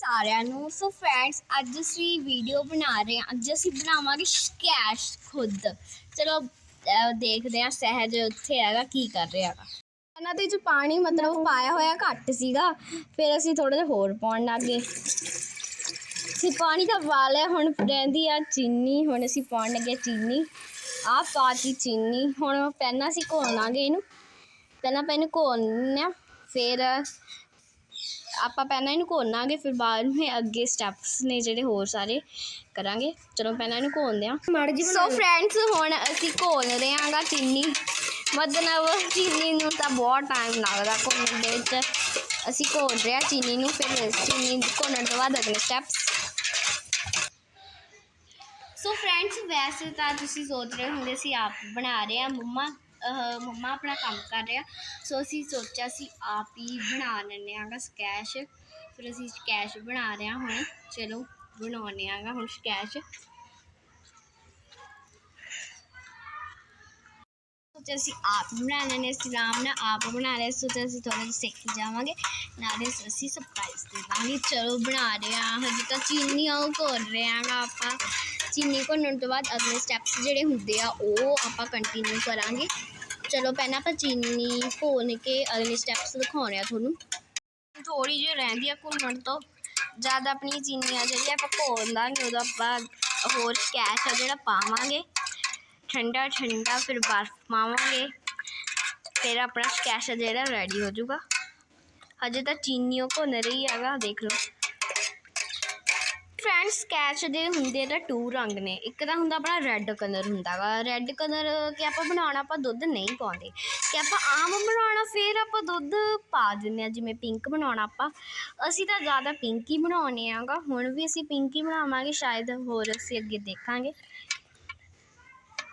ਸਾਰਿਆਂ ਨੂੰ। ਸੋ ਫਰੈਂਡਸ ਅੱਜ ਅਸੀਂ ਵੀਡੀਓ ਬਣਾ ਰਹੇ ਹਾਂ। ਅੱਜ ਅਸੀਂ ਬਣਾਵਾਂਗੇ ਸਕੈਸ਼ ਖੁਦ। ਚਲੋ, ਅਹ, ਦੇਖਦੇ ਹਾਂ ਸਹਿਜ ਉੱਥੇ ਹੈਗਾ, ਕੀ ਕਰ ਰਿਹਾ ਹੈਗਾ। ਇਹਨਾਂ ਦੇ ਚ ਪਾਣੀ ਮਤਲਬ ਪਾਇਆ ਹੋਇਆ ਘੱਟ ਸੀਗਾ। ਫਿਰ ਅਸੀਂ ਥੋੜਾ ਜਿਹਾ ਹੋਰ ਪਾਉਣ ਲੱਗੇ ਅਸੀਂ ਪਾਣੀ ਦਾ ਬਾਲਿਆ ਹੁਣ ਰਹਿੰਦੀ ਆ ਚੀਨੀ। ਹੁਣ ਅਸੀਂ ਪਾਉਣ ਲੱਗੇ ਚੀਨੀ। ਆਹ ਪਾਤੀ ਚੀਨੀ। ਹੁਣ ਪਹਿਲਾਂ ਅਸੀਂ ਘੋਲਾਂਗੇ ਇਹਨੂੰ। ਪਹਿਲਾਂ ਆਪਾਂ ਇਹਨੂੰ ਘੋਲਨੇ ਆ ਫਿਰ ਆਪਾਂ ਪਹਿਲਾਂ ਇਹਨੂੰ ਘੋਲਾਂਗੇ ਫਿਰ ਬਾਅਦ ਵਿੱਚ ਅੱਗੇ ਸਟੈਪਸ ਨੇ ਜਿਹੜੇ ਹੋਰ ਸਾਰੇ ਕਰਾਂਗੇ। ਚਲੋ ਪਹਿਲਾਂ ਇਹਨੂੰ ਘੋਲਦੇ ਆ ਮਾੜੀ ਜੀ ਸੋ ਫਰੈਂਡਸ ਹੁਣ ਅਸੀਂ ਘੋਲ ਰਹੇ ਹਾਂਗਾ ਚੀਨੀ। ਮਤਲਬ ਚੀਨੀ ਨੂੰ ਤਾਂ ਬਹੁਤ ਟਾਈਮ ਲੱਗਦਾ ਘੋਲਣ ਦੇ ਵਿੱਚ। ਅਸੀਂ ਘੋਲ ਰਹੇ ਹਾਂ ਚੀਨੀ ਨੂੰ ਫਿਰ ਚੀਨੀ ਘੋਲਣ ਤੋਂ ਬਾਅਦ ਅਗਲੇ ਸਟੈਪਸ ਸੋ ਫਰੈਂਡਸ ਵੈਸੇ ਤਾਂ ਤੁਸੀਂ ਸੋਚ ਰਹੇ ਹੁੰਦੇ ਸੀ ਆਪ ਬਣਾ ਰਹੇ ਆ ਮੰਮਾ। ਮੰਮਾ ਆਪਣਾ ਕੰਮ ਕਰ ਰਿਹਾ। ਸੋ ਅਸੀਂ ਸੋਚਿਆ ਸੀ ਆਪ ਹੀ ਬਣਾ ਲੈਂਦੇ ਆਂਗਾ ਸਕੈਸ਼ ਫਿਰ ਅਸੀਂ ਸਕੈਸ਼ ਬਣਾ ਰਹੇ ਹਾਂ ਹੁਣ। ਚਲੋ ਬਣਾਉਂਦੇ ਆਂਗਾ ਹੁਣ ਸਕੈਸ਼ ਸੋਚਿਆ ਅਸੀਂ ਆਪ ਹੀ ਬਣਾ ਲੈਣੇ ਸੀ ਆਰਾਮ ਨਾਲ ਆਪ ਬਣਾ ਲਿਆ ਸੋਚਿਆ ਅਸੀਂ ਥੋੜਾ ਜਿਹਾ ਸਿੱਖ ਜਾਵਾਂਗੇ। ਨਾਲੇ ਅਸੀਂ ਸਰਪ੍ਰਾਈਜ਼ ਦੇ ਚਲੋ ਬਣਾ ਰਹੇ ਹਾਂ। ਹਜੇ ਤਾਂ ਚੀਨੀ ਆ ਉਹ ਘੋਲ ਰਹੇ ਆਂਗਾ ਆਪਾਂ। ਚੀਨੀ ਭੁੰਨਣ ਤੋਂ ਬਾਅਦ ਅਗਲੇ ਸਟੈਪਸ ਜਿਹੜੇ ਹੁੰਦੇ ਆ, ਉਹ ਆਪਾਂ ਕੰਟੀਨਿਊ ਕਰਾਂਗੇ। ਚਲੋ, ਪਹਿਲਾਂ ਆਪਾਂ ਚੀਨੀ ਘੋਲ ਕੇ ਅਗਲੇ ਸਟੈਪਸ ਦਿਖਾਉਣੇ ਆ ਤੁਹਾਨੂੰ। ਥੋੜੀ ਜਿਹੀ ਰਹਿੰਦੀ ਆ ਘੁੰਮਣ ਤੋਂ। ਜਦ ਆਪਣੀ ਚੀਨੀਆਂ ਜਿਹੜੀਆਂ ਆਪਾਂ ਘੋਲ ਲਾਂਗੇ ਉਦੋਂ ਆਪਾਂ ਹੋਰ ਕੈਸ਼ ਆ ਜਿਹੜਾ ਪਾਵਾਂਗੇ। ਠੰਡਾ ਠੰਡਾ ਫਿਰ ਬਰਫ ਪਾਵਾਂਗੇ। ਫਿਰ ਆਪਣਾ ਸਕੈਸ਼ ਜਿਹੜਾ ਰੈਡੀ ਹੋ ਜਾਊਗਾ। ਹਜੇ ਤਾਂ ਚੀਨੀ ਉਹ ਘੁੰਨ ਰਹੀ ਹੈਗਾ, ਦੇਖ ਲਓ। ਫਰੈਂਡ ਸਕੈਚ ਦੇ ਹੁੰਦੇ ਤਾਂ ਟੂ ਰੰਗ ਨੇ। ਇੱਕ ਤਾਂ ਹੁੰਦਾ ਆਪਣਾ ਰੈੱਡ ਕਲਰ ਹੁੰਦਾ ਹੁੰਦਾਗਾ ਰੈੱਡ ਕਲਰ ਕਿ ਆਪਾਂ ਬਣਾਉਣਾ, ਆਪਾਂ ਦੁੱਧ ਨਹੀਂ ਪਾਉਂਦੇ। ਕਿ ਆਪਾਂ ਆਮ ਬਣਾਉਣਾ, ਫਿਰ ਆਪਾਂ ਦੁੱਧ ਪਾ ਦਿੰਦੇ ਆ। ਜਿਵੇਂ ਪਿੰਕ ਬਣਾਉਣਾ ਆਪਾਂ, ਅਸੀਂ ਤਾਂ ਜ਼ਿਆਦਾ ਪਿੰਕ ਹੀ ਬਣਾਉਣੇ ਆਗਾ। ਹੁਣ ਵੀ ਅਸੀਂ ਪਿੰਕ ਹੀ ਬਣਾਵਾਂਗੇ, ਸ਼ਾਇਦ ਹੋਰ ਅਸੀਂ ਅੱਗੇ ਦੇਖਾਂਗੇ।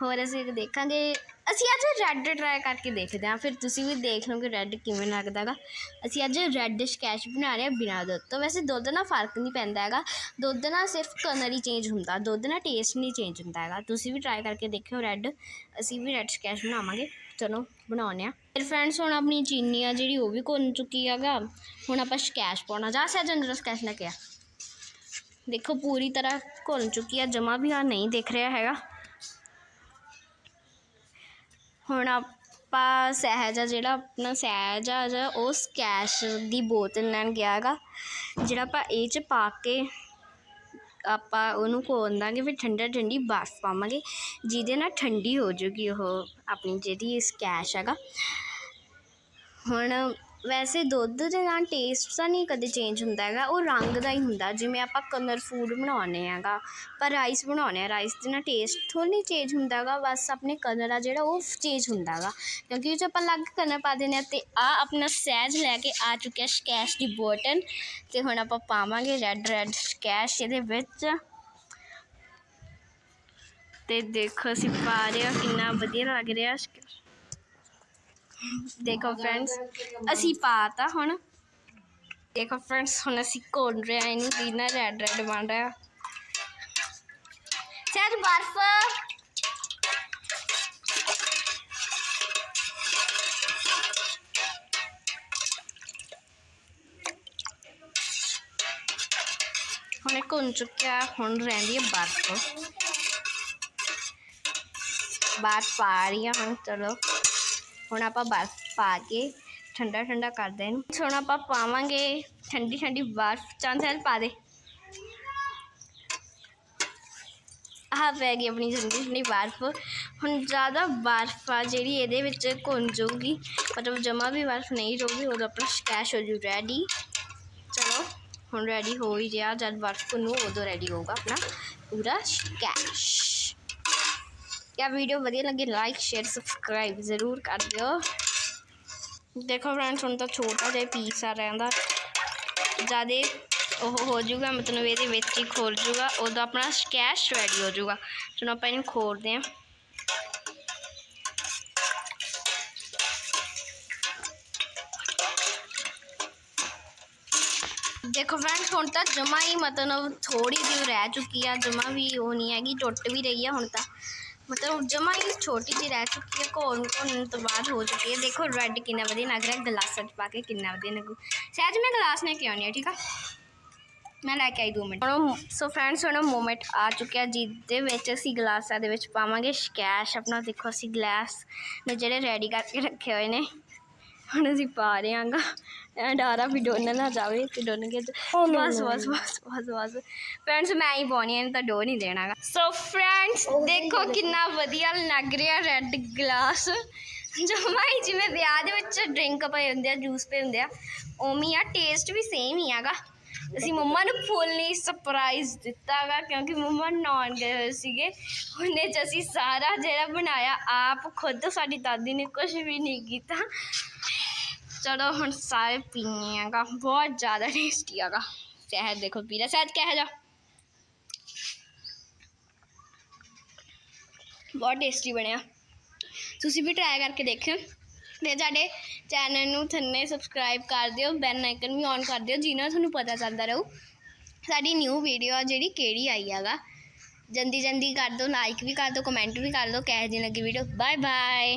ਹੋਰ ਅਸੀਂ ਦੇਖਾਂਗੇ। ਅਸੀਂ ਅੱਜ ਰੈੱਡ ਟਰਾਈ ਕਰਕੇ ਦੇਖਦੇ ਹਾਂ। ਫਿਰ ਤੁਸੀਂ ਵੀ ਦੇਖ ਲਓਗੇ ਰੈੱਡ ਕਿਵੇਂ ਲੱਗਦਾ ਹੈਗਾ ਅਸੀਂ ਅੱਜ ਰੈੱਡ ਸਕੈਚ ਬਣਾ ਰਹੇ ਹਾਂ ਬਿਨਾਂ ਦੁੱਧ ਤੋਂ। ਵੈਸੇ ਦੁੱਧ ਨਾਲ ਫ਼ਰਕ ਨਹੀਂ ਪੈਂਦਾ ਹੈਗਾ। ਦੁੱਧ ਨਾਲ ਸਿਰਫ ਕਲਰ ਹੀ ਚੇਂਜ ਹੁੰਦਾ। ਦੁੱਧ ਨਾਲ ਟੇਸਟ ਨਹੀਂ ਚੇਂਜ ਹੁੰਦਾ ਹੈਗਾ। ਤੁਸੀਂ ਵੀ ਟਰਾਈ ਕਰਕੇ ਦੇਖਿਓ ਰੈੱਡ ਅਸੀਂ ਵੀ ਰੈੱਡ ਸਕੈਚ ਬਣਾਵਾਂਗੇ। ਚਲੋ, ਬਣਾਉਂਦੇ ਹਾਂ। ਫਿਰ ਫਰੈਂਡਸ ਹੁਣ ਆਪਣੀ ਚੀਨੀ ਆ ਜਿਹੜੀ ਉਹ ਵੀ ਘੁਲ ਚੁੱਕੀ ਹੈਗਾ। ਹੁਣ ਆਪਾਂ ਸਕੈਚ ਪਾਉਣਾ। ਜਾ ਸਹਿਜੰਦਰ ਸਕੈਚ ਲੈ ਕੇ ਆ। ਦੇਖੋ, ਪੂਰੀ ਤਰ੍ਹਾਂ ਘੁਲ ਚੁੱਕੀ ਆ। ਜਮਾ ਵੀ ਆ, ਨਹੀਂ ਦਿਖ ਰਿਹਾ ਹੈਗਾ। ਹੁਣ ਆਪਾਂ ਸਹਿਜ ਆ, ਜਿਹੜਾ ਆਪਣਾ ਸਹਿਜ ਆ, ਜਿਹੜਾ ਉਹ ਸਕੈਸ਼ ਦੀ ਬੋਤਲ ਲੈਣ ਗਿਆ ਹੈਗਾ ਜਿਹੜਾ ਆਪਾਂ ਇਹ ਚ ਪਾ ਕੇ ਆਪਾਂ ਉਹਨੂੰ ਖੋਲ ਦਾਂਗੇ, ਫਿਰ ਠੰਡਾ ਠੰਡੀ ਬਰਫ਼ ਪਾਵਾਂਗੇ, ਜਿਹਦੇ ਨਾਲ ਠੰਡੀ ਹੋ ਜੂਗੀ ਉਹ ਆਪਣੀ ਜਿਹੜੀ ਸਕੈਸ਼ ਹੈਗਾ। ਹੁਣ ਵੈਸੇ ਦੁੱਧ ਦੇ ਨਾਲ ਟੇਸਟ ਤਾਂ ਨਹੀਂ ਕਦੇ ਚੇਂਜ ਹੁੰਦਾ ਹੈਗਾ, ਉਹ ਰੰਗ ਦਾ ਹੀ ਹੁੰਦਾ, ਜਿਵੇਂ ਆਪਾਂ ਕਲਰ ਫੂਡ ਬਣਾਉਂਦੇ ਹੈਗਾ ਪਰ ਰਾਈਸ ਬਣਾਉਂਦੇ ਹਾਂ ਰਾਈਸ ਦੇ ਨਾਲ ਟੇਸਟ ਥੋੜ੍ਹਾ ਨਹੀਂ ਚੇਂਜ ਹੁੰਦਾ ਹੈਗਾ, ਬਸ ਆਪਣੇ ਕਲਰ ਆ ਜਿਹੜਾ ਉਹ ਚੇਂਜ ਹੁੰਦਾ ਹੈਗਾ, ਕਿਉਂਕਿ ਉਹ 'ਚ ਆਪਾਂ ਅਲੱਗ ਕਲਰ ਪਾ ਦਿੰਦੇ ਹਾਂ ਅਤੇ ਆ ਆਪਣਾ ਸਹਿਜ ਲੈ ਕੇ ਆ ਚੁੱਕਿਆ ਸਕੈਸ਼ ਦੀ ਬੋਟਲ ਅਤੇ ਹੁਣ ਆਪਾਂ ਪਾਵਾਂਗੇ ਰੈੱਡ ਰੈੱਡ ਸਕੈਸ਼ ਇਹਦੇ ਵਿੱਚ। ਅਤੇ ਦੇਖੋ ਅਸੀਂ ਪਾ ਰਹੇ ਹਾਂ, ਕਿੰਨਾ ਵਧੀਆ ਲੱਗ ਰਿਹਾ ਸਕੈਸ਼ ਦੇਖੋ ਫਰੈਂਡਸ ਅਸੀਂ ਪਾਤਾ ਹੁਣ। ਦੇਖੋ ਫਰੈਂਡਸ ਹੁਣ ਅਸੀਂ ਘੋਲ ਰਹੇ ਹਾਂ, ਇਹਨੂੰ ਕਿੰਨਾ ਰੈੱਡ ਰੈੱਡ ਬਣ ਰਿਹਾ ਸਹਿਜ ਬਰਫ ਹੁਣ ਇਹ ਘੁੰਨ ਚੁੱਕਿਆ, ਹੁਣ ਰਹਿੰਦੀ ਹੈ ਬਰਫ। ਬਾਹਰ ਪਾ ਰਹੀ ਹਾਂ ਹੁਣ, ਚਲੋ। ਹੁਣ ਆਪਾਂ ਬਰਫ ਪਾ ਕੇ ਠੰਡਾ ਠੰਡਾ ਕਰਦੇ ਇਹਨੂੰ ਹੁਣ ਆਪਾਂ ਪਾਵਾਂਗੇ ਠੰਡੀ ਠੰਡੀ ਬਰਫ। ਚੰਦ ਸਹਿਜ ਪਾ ਦੇ। ਆਹ ਪੈ ਗਈ ਆਪਣੀ ਠੰਡੀ ਠੰਡੀ ਬਰਫ। ਹੁਣ ਜ਼ਿਆਦਾ ਬਰਫ ਆ ਜਿਹੜੀ ਇਹਦੇ ਵਿੱਚ ਘੁੰਨ ਜਾਊਗੀ ਮਤਲਬ ਜਮਾ ਵੀ ਬਰਫ ਨਹੀਂ ਰਹੂਗੀ, ਉਦੋਂ ਆਪਣਾ ਸਕੈਸ਼ ਹੋ ਜੂ ਰੈਡੀ ਚਲੋ, ਹੁਣ ਰੈਡੀ ਹੋ ਹੀ ਰਿਹਾ। ਜਦ ਬਰਫ ਘੁੰਨੂ ਉਦੋਂ ਰੈਡੀ ਹੋਊਗਾ ਆਪਣਾ ਪੂਰਾ ਸਕੈਸ਼ ਜਾਂ ਵੀਡੀਓ ਵਧੀਆ ਲੱਗੇ ਲਾਈਕ ਸ਼ੇਅਰ ਸਬਸਕ੍ਰਾਈਬ ਜ਼ਰੂਰ ਕਰ ਦਿਓ ਦੇਖੋ ਫਰੈਂਡਸ ਹੁਣ ਤਾਂ ਛੋਟਾ ਜਿਹਾ ਪੀਸ ਆ ਰਹਿੰਦਾ ਜਿਆਦੇ ਉਹ ਹੋ ਜਾਊਗਾ ਮਤਲਬ ਇਹਦੇ ਵਿੱਚ ਹੀ ਖੋਲ ਜੂਗਾ ਉਦੋਂ ਆਪਣਾ ਕੈਸ਼ ਰੈਡੀ ਹੋ ਜਾਊਗਾ ਚਲੋ ਆਪਾਂ ਇਹਨੂੰ ਖੋਲਦੇ ਹਾਂ ਦੇਖੋ ਫਰੈਂਡਸ ਹੁਣ ਤਾਂ ਜਮਾ ਹੀ ਮਤਲਬ ਥੋੜੀ ਜਿਹੀ ਰਹਿ ਚੁੱਕੀ ਆ ਜਮਾ ਵੀ ਉਹ ਨਹੀਂ ਹੈਗੀ ਟੁੱਟ ਵੀ ਰਹੀ ਆ ਹੁਣ ਤਾਂ ਮਤਲਬ ਜਮਾ ਹੀ ਛੋਟੀ ਜਿਹੀ ਰਹਿ ਚੁੱਕੀ ਹੈ, ਘੋਲ ਘੋਲਣ ਤੋਂ ਬਾਅਦ ਹੋ ਚੁੱਕੀ ਹੈ। ਦੇਖੋ ਰੈੱਡ ਕਿੰਨਾ ਵਧੀਆ ਲੱਗ ਰਿਹਾ ਗਲਾਸਾਂ 'ਚ ਪਾ ਕੇ ਕਿੰਨਾ ਵਧੀਆ ਲੱਗੂ। ਸਹਿਜ, ਮੈਂ ਗਲਾਸ ਨੇ ਕਿਉਂ ਨਹੀਂ ਠੀਕ ਆ? ਮੈਂ ਲੈ ਕੇ ਆਈ 2 ਮਿੰਟ। ਹੁਣ ਸੋ ਫਰੈਂਡਸ ਹੁਣ ਮੋਮੈਂਟ ਆ ਚੁੱਕਿਆ, ਜਿਹਦੇ ਵਿੱਚ ਅਸੀਂ ਗਲਾਸਾਂ ਦੇ ਵਿੱਚ ਪਾਵਾਂਗੇ। ਸਕੈਸ਼ ਆਪਣਾ ਦੇਖੋ ਅਸੀਂ ਗਲਾਸ ਨੇ ਜਿਹੜੇ ਰੈਡੀ ਕਰਕੇ ਰੱਖੇ ਹੋਏ ਨੇ। ਹੁਣ ਅਸੀਂ ਪਾ ਰਹੇ ਹਾਂਗਾ ਐਂਡ ਆਰਾ ਵੀ ਡੋਨ ਨਾ ਜਾਵੇ ਤੇ ਡੋਨ ਕੇ ਬਸ ਬਸ ਬਸ ਬਸ ਬਸ। ਫਰੈਂਡਸ ਮੈਂ ਹੀ ਪਾਉਣੀ ਹੈ ਤਾਂ ਡੋ ਨਹੀਂ ਦੇਣਾਗਾ। ਸੋ ਫਰੈਂਡਸ ਦੇਖੋ ਕਿੰਨਾ ਵਧੀਆ ਲੱਗ ਰਿਹਾ ਰੈੱਡ ਗਲਾਸ ਜਮਾ ਹੀ ਜਿਵੇਂ ਵਿਆਹ ਦੇ ਵਿੱਚ ਡਰਿੰਕ ਪਏ ਹੁੰਦੇ ਆ ਜੂਸ ਪਏ ਹੁੰਦੇ ਆ ਉਵੇਂ ਹੀ ਆ ਟੇਸਟ ਵੀ ਸੇਮ ਹੀ ਹੈਗਾ ਅਸੀਂ ਮੰਮਾ ਨੂੰ ਫੁੱਲੀ ਸਰਪ੍ਰਾਈਜ਼ ਦਿੱਤਾਗਾ ਕਿਉਂਕਿ ਮੰਮਾ ਨੌਨ ਗਏ ਹੋਏ ਸੀਗੇ। ਉਹਨੇ ਚ ਅਸੀਂ ਸਾਰਾ ਜਿਹੜਾ ਬਣਾਇਆ, ਆਪ ਖੁਦ ਸਾਡੀ ਦਾਦੀ ਨੇ ਕੁਝ ਵੀ ਨਹੀਂ ਕੀਤਾ। ਚਲੋ ਹੁਣ ਸਾਰੇ ਪੀਣੇ ਆਗਾ ਬਹੁਤ ਜ਼ਿਆਦਾ ਟੇਸਟੀ ਆਗਾ। ਸ਼ਹਿਦ ਦੇਖੋ ਪੀਲਾ ਸ਼ਹਿਦ ਕਿਹੋ ਜਿਹਾ? ਬਹੁਤ ਟੇਸਟੀ ਬਣਿਆ। ਤੁਸੀਂ ਵੀ ਟਰਾਈ ਕਰਕੇ ਦੇਖਿਓ। ਤੇ ਸਾਡੇ ਚੈਨਲ ਨੂੰ ਥੰਨੇ ਸਬਸਕ੍ਰਾਈਬ ਕਰ ਦਿਓ ਬੈਲ ਆਈਕਨ ਵੀ ਔਨ ਕਰ ਦਿਓ, ਜਿਹਦੇ ਤੁਹਾਨੂੰ ਪਤਾ ਚੱਲਦਾ ਰਹੂ। ਸਾਡੀ ਨਿਊ ਵੀਡੀਓ ਆ, ਜਿਹੜੀ ਕਿਹੜੀ ਆਈ ਹੈਗਾ। ਜਲਦੀ ਜਲਦੀ ਕਰ ਦਿਓ ਲਾਈਕ ਵੀ ਕਰ ਦਿਓ ਕਮੈਂਟ ਵੀ ਕਰ ਦਿਓ, ਕਿਹੋ ਜਿਹੀ ਲੱਗੀ ਵੀਡੀਓ ਬਾਏ ਬਾਏ